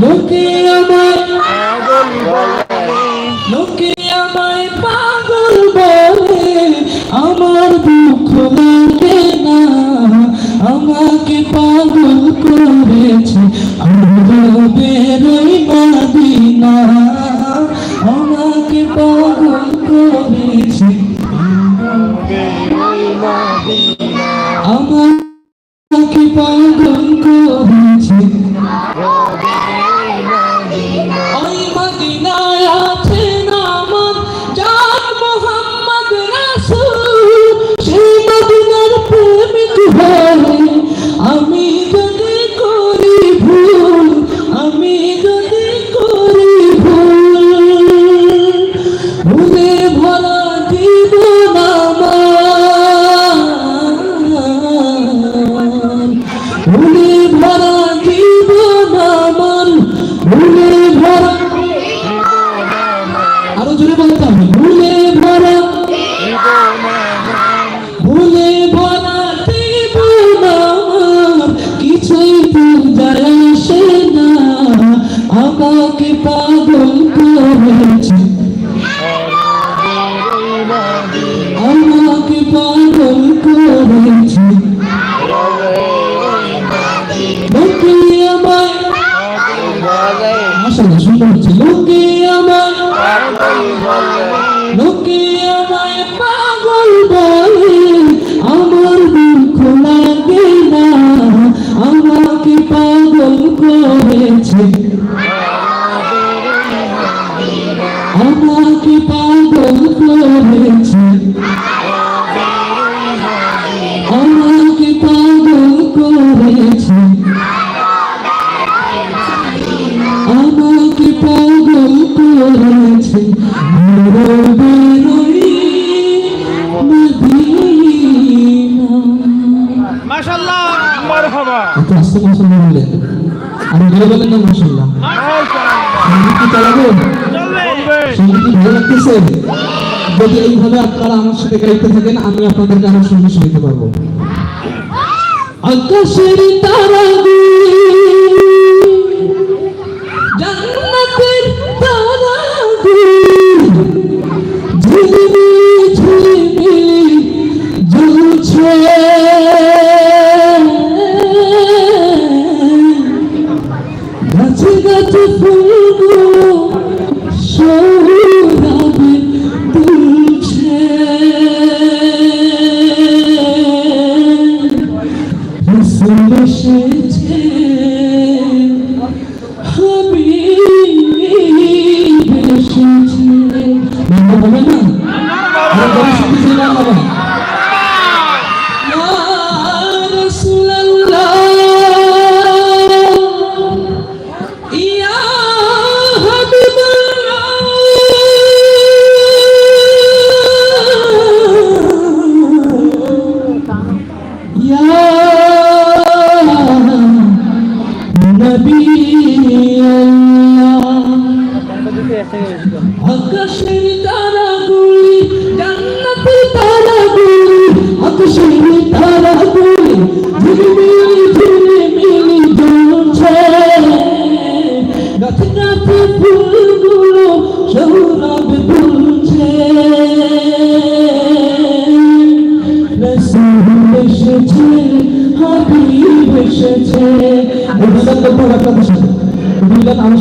লোকে আমায় লোকে আমায় পাগল বলে। আমার দুঃখ লাগে না। আমাকে পাগল করেছে। আমরা বেরোই মাদিনা আমাকে পাগল করেছে। আমার Bom আমি ধরে এইভাবে আমার আমি আপনাদেরকে আমার সঙ্গে শুনতে পারব। তারা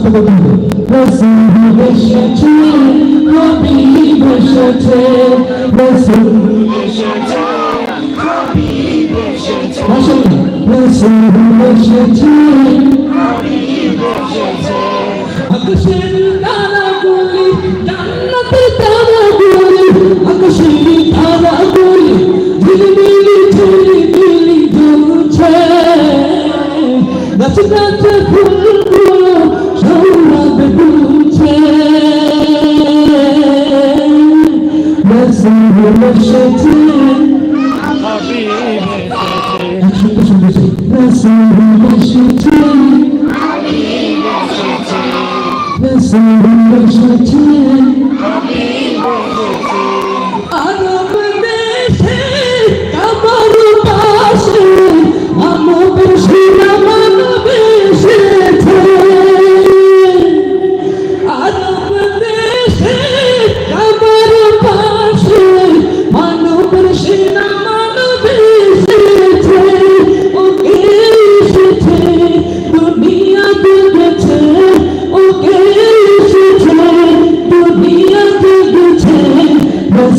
মুখস্থ করতে হবে বসেছে বসেছে বসেছে বসেছে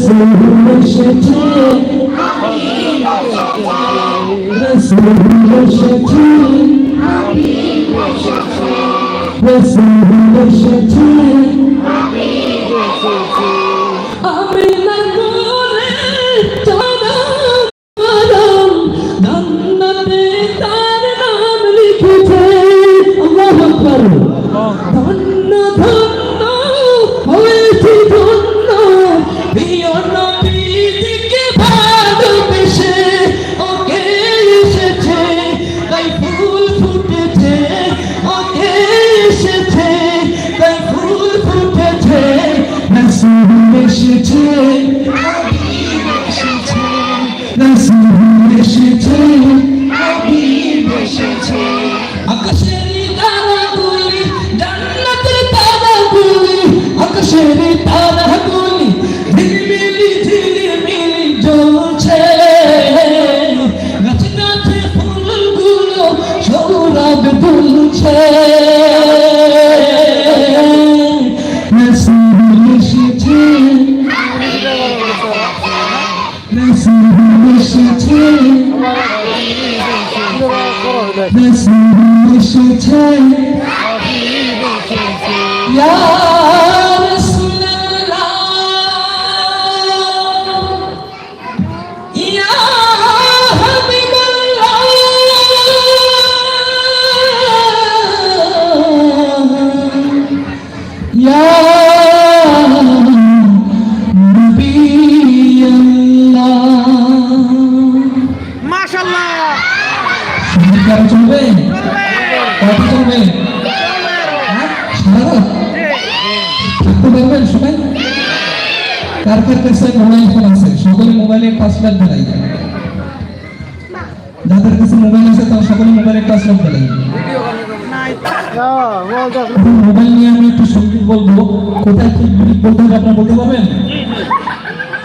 রসুল এসেছে রসুল এসেছে রসুল এসেছে নসিব এসেছে ইয়া মোবাইলে পাসওয়ার্ড বেড়াই। যাদের কাছে মোবাইল আছে তারা সকলে মোবাইলে পাসওয়ার্ড বেড়াই। মোবাইল নিয়ে আমি একটু সংগীত বলব। কোথায় কি বলতে হবে আপনারা বলতে পারবেন?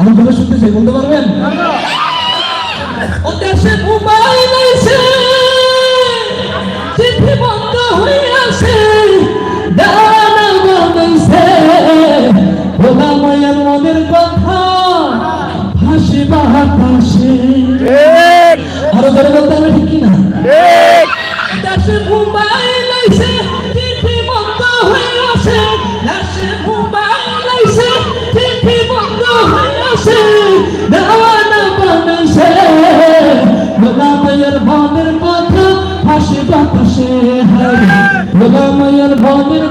আমি বলে শুনতে চাই, বলতে পারবেন? ও মোবাইল আছে চিঠি বন্ধ হয়ে আছে দানা বানাইছে ভোলা মায়ের মনের কথা বাতাসে আরও ধরে বলতে হবে ঠিক কিনা? দেশে মোবাইল আছে চিঠি বন্ধ হয়ে আছে। দেশে মোবাইল আছে চিঠি বন্ধ হয়ে আছে। বানাইছে। কথা হাসি বাতাসে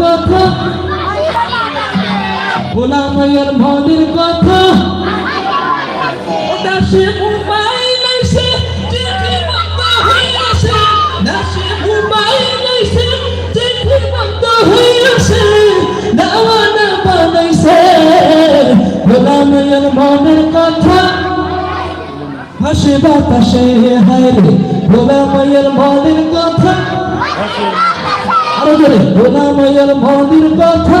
কথা দেশে মোবাইল আছে চিঠি বন্ধ আছে দেশে মোবাইল আছে চিঠি বন্ধ আছে দাওয়ানা বানাইছে ভোলা মায়ের মনের কথা। হাসে বাতাসে, হায় রে ভোলা মনের কথা। আরও জোরে ভোলা মনের কথা।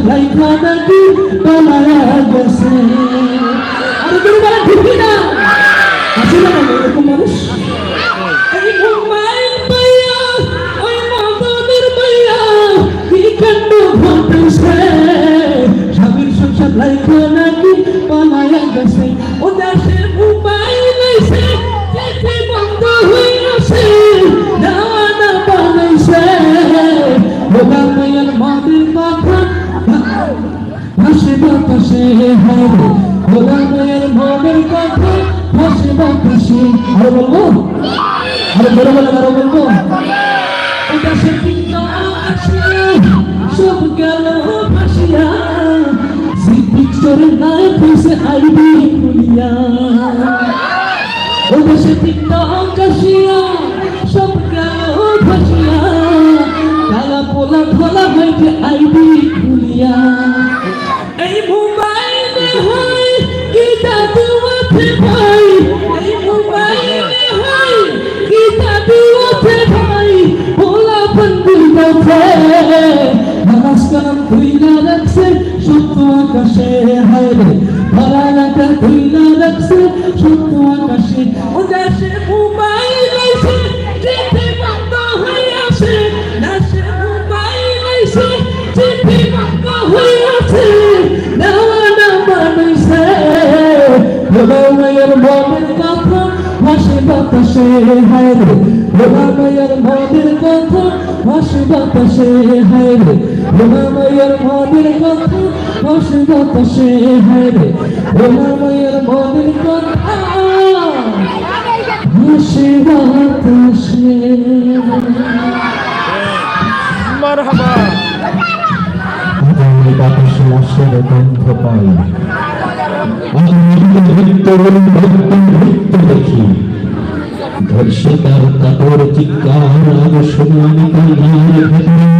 স্বামীর সংসার তোমার নাকি পালায়া তুমি বলা ঠিক না। আসলে এরকম মানুষ। বাতাসে হায় ভোলা মায়ের মাদের কথা হাসি বাতাসে আরও বলব? আরও বড় বলে, আরও বলব? ওটা সে কিন্তু আসিয়া সব গেল ভাসিয়া? সেই পিকচারের নাই কইছে আইবি ও দেশে টিকটক আসিয়া সব গেল ভাসিয়া? কালা পোলা ধলা হইতে আইবি খুলিয়া রাখছে সত্য আকাশে ও দেশে মোবাইল আইছে চিঠি বন্ধ হয়ে আসে। দেশে মোবাইল আইছে চিঠি বন্ধ হয়ে আছে নেওয়া না মানুষে ভোলা মায়ের মনের কথা ভোলা মায়ের মনের কথা ভাসে বাতাসে হায় রে। ভোলা মায়ের মনের কথা বাতাসে মারহাবা। বাতাসে আসলে গন্ধ পাই। দেখি। ধর্ষিতার কাপড় চিৎকার শুনে আমি কান্নার ভেতরে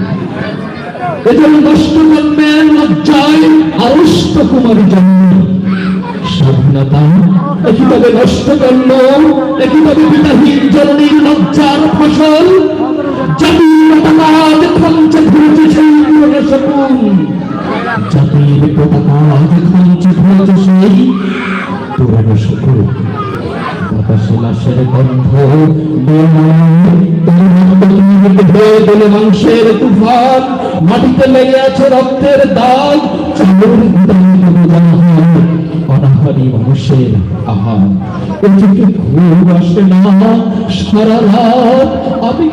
এজন্য নষ্ট জন্মের লজ্জায় আরষ্ট কুমারী জন্ম। স্বাধীনতা একইভাবে নষ্ট করল একইভাবে পিতাহীন জননীর লজ্জার ফসল। পতাকা খঞ্চে ঘুরেছে সেই পুরনো সপন জাতির পতাকা খঞ্চে ঘুরেছে সেই পুরনো মাংসের তুফান মাটিতে লেগে আছে রক্তের দাগ অনাহারি মানুষের আহার। ওদিকে ঘুম আসে না সারা রাত। আমি